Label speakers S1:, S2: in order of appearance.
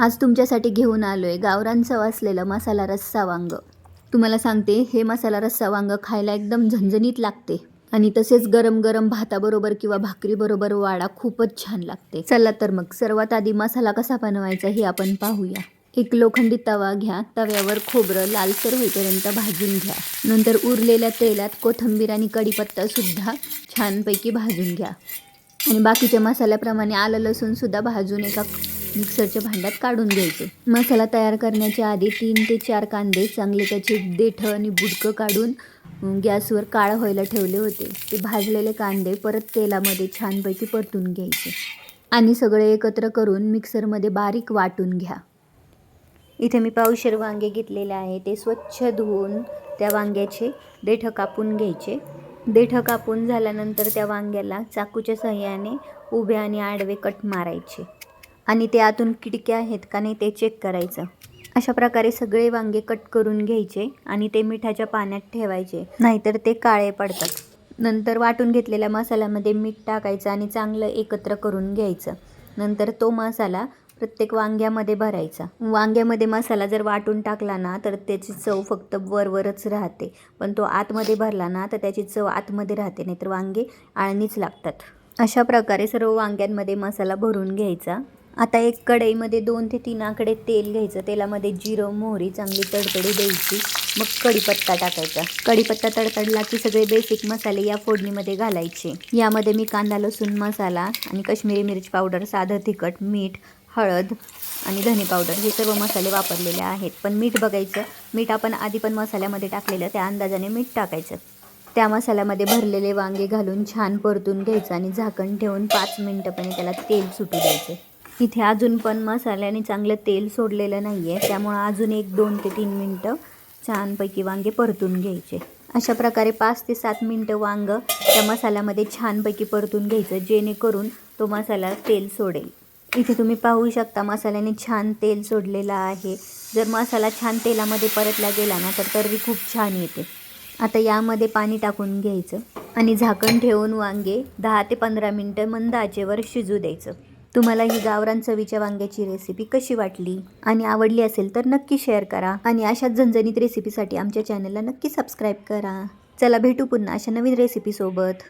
S1: आज तुमच्यासाठी घेऊन आलो आहे गावरान चव असलेलं मसाला रस्सा वांग. तुम्हाला सांगते हे मसाला रस्सा वांग खायला एकदम झणझणीत लागते. आणि तसेच गरम गरम भाताबरोबर किंवा भाकरीबरोबर वाडा खूपच छान लागते. चला तर मग सर्वात आधी मसाला कसा बनवायचा हे आपण पाहूया. एक लोखंडी तवा घ्या तव्यावर खोबरं लालसर होईपर्यंत भाजून घ्या. नंतर उरलेल्या तेलात कोथिंबीर आणि कढीपत्तासुद्धा छानपैकी भाजून घ्या. आणि बाकीच्या मसाल्याप्रमाणे आलं लसूण सुद्धा भाजून एका मिक्सरच्या भांड्यात काढून घ्यायचे. मसाला तयार करण्याच्या आधी तीन ते चार कांदे चांगले त्याचे देठं आणि बुडकं काढून गॅसवर काळं व्हायला ठेवले होते. ते भाजलेले कांदे परत तेलामध्ये छानपैकी परतून घ्यायचे. आणि सगळे एकत्र करून मिक्सरमध्ये बारीक वाटून घ्या. इथे मी पावशेर वांगे घेतलेले आहे. ते स्वच्छ धुवून त्या वांग्याचे देठं कापून घ्यायचे. देठं कापून झाल्यानंतर त्या वांग्याला चाकूच्या सहाय्याने उभे आणि आडवे कट मारायचे. आणि ते आतून किडक्या आहेत का नाही ते चेक करायचं. अशा प्रकारे सगळे वांगे कट करून घ्यायचे आणि ते मिठाच्या पाण्यात ठेवायचे. नाहीतर ते काळे पडतात. नंतर वाटून घेतलेल्या मसाल्यामध्ये मीठ टाकायचं आणि चांगलं एकत्र करून घ्यायचं. नंतर तो मसाला प्रत्येक वांग्यामध्ये भरायचा. वांग्यामध्ये मसाला जर वाटून टाकला ना तर त्याची चव फक्त वरवरच राहते. पण तो आतमध्ये भरला ना तर त्याची चव आतमध्ये राहते नाहीतर वांगे आळणीच लागतात. अशा प्रकारे सर्व वांग्यांमध्ये मसाला भरून घ्यायचा. आता एक कढईमध्ये दोन ते तीन आकडे तेल घ्यायचं. तेलामध्ये जिरं मोहरी चांगली तडतडी द्यायची. मग कढीपत्ता टाकायचा. कढीपत्ता तडतडला की सगळे बेसिक मसाले या फोडणीमध्ये घालायचे. यामध्ये मी कांदा लसूण मसाला आणि काश्मीरी मिरची पावडर साधं तिखट मीठ हळद आणि धने पावडर हे सर्व मसाले वापरलेले आहेत. पण मीठ बघायचं. मीठ आपण आधी पण मसाल्यामध्ये टाकलेलं. त्या अंदाजाने मीठ टाकायचं. त्या मसाल्यामध्ये भरलेले वांगे घालून छान परतून घ्यायचं आणि झाकण ठेवून पाच मिनटंपणे त्याला तेल सुटू द्यायचं. इथे अजून पण मसाल्याने चांगलं तेल सोडलेलं नाही आहे त्यामुळं अजून एक दोन ते तीन मिनटं छानपैकी वांगे परतून घ्यायचे. अशा प्रकारे पाच ते सात मिनटं वांग त्या मसाल्यामध्ये छानपैकी परतून घ्यायचं जेणेकरून तो मसाला तेल सोडेल. इथे तुम्ही पाहू शकता मसाल्याने छान तेल सोडलेलं आहे. जर मसाला छान तेलामध्ये परतला गेला ना तर तर्री खूप छान येते. आता यामध्ये पाणी टाकून घ्यायचं आणि झाकण ठेवून वांगे दहा ते पंधरा मिनटं मंद आचेवर शिजू द्यायचं. तुम्हाला ही गावरान चवीच्या वांग्याची रेसिपी कशी वाटली आणि आवडली असेल तर नक्की शेअर करा. आणि अशाच झणझणीत रेसिपीसाठी आमच्या चॅनलला नक्की सबस्क्राईब करा. चला भेटू पुन्हा अशा नवीन रेसिपीसोबत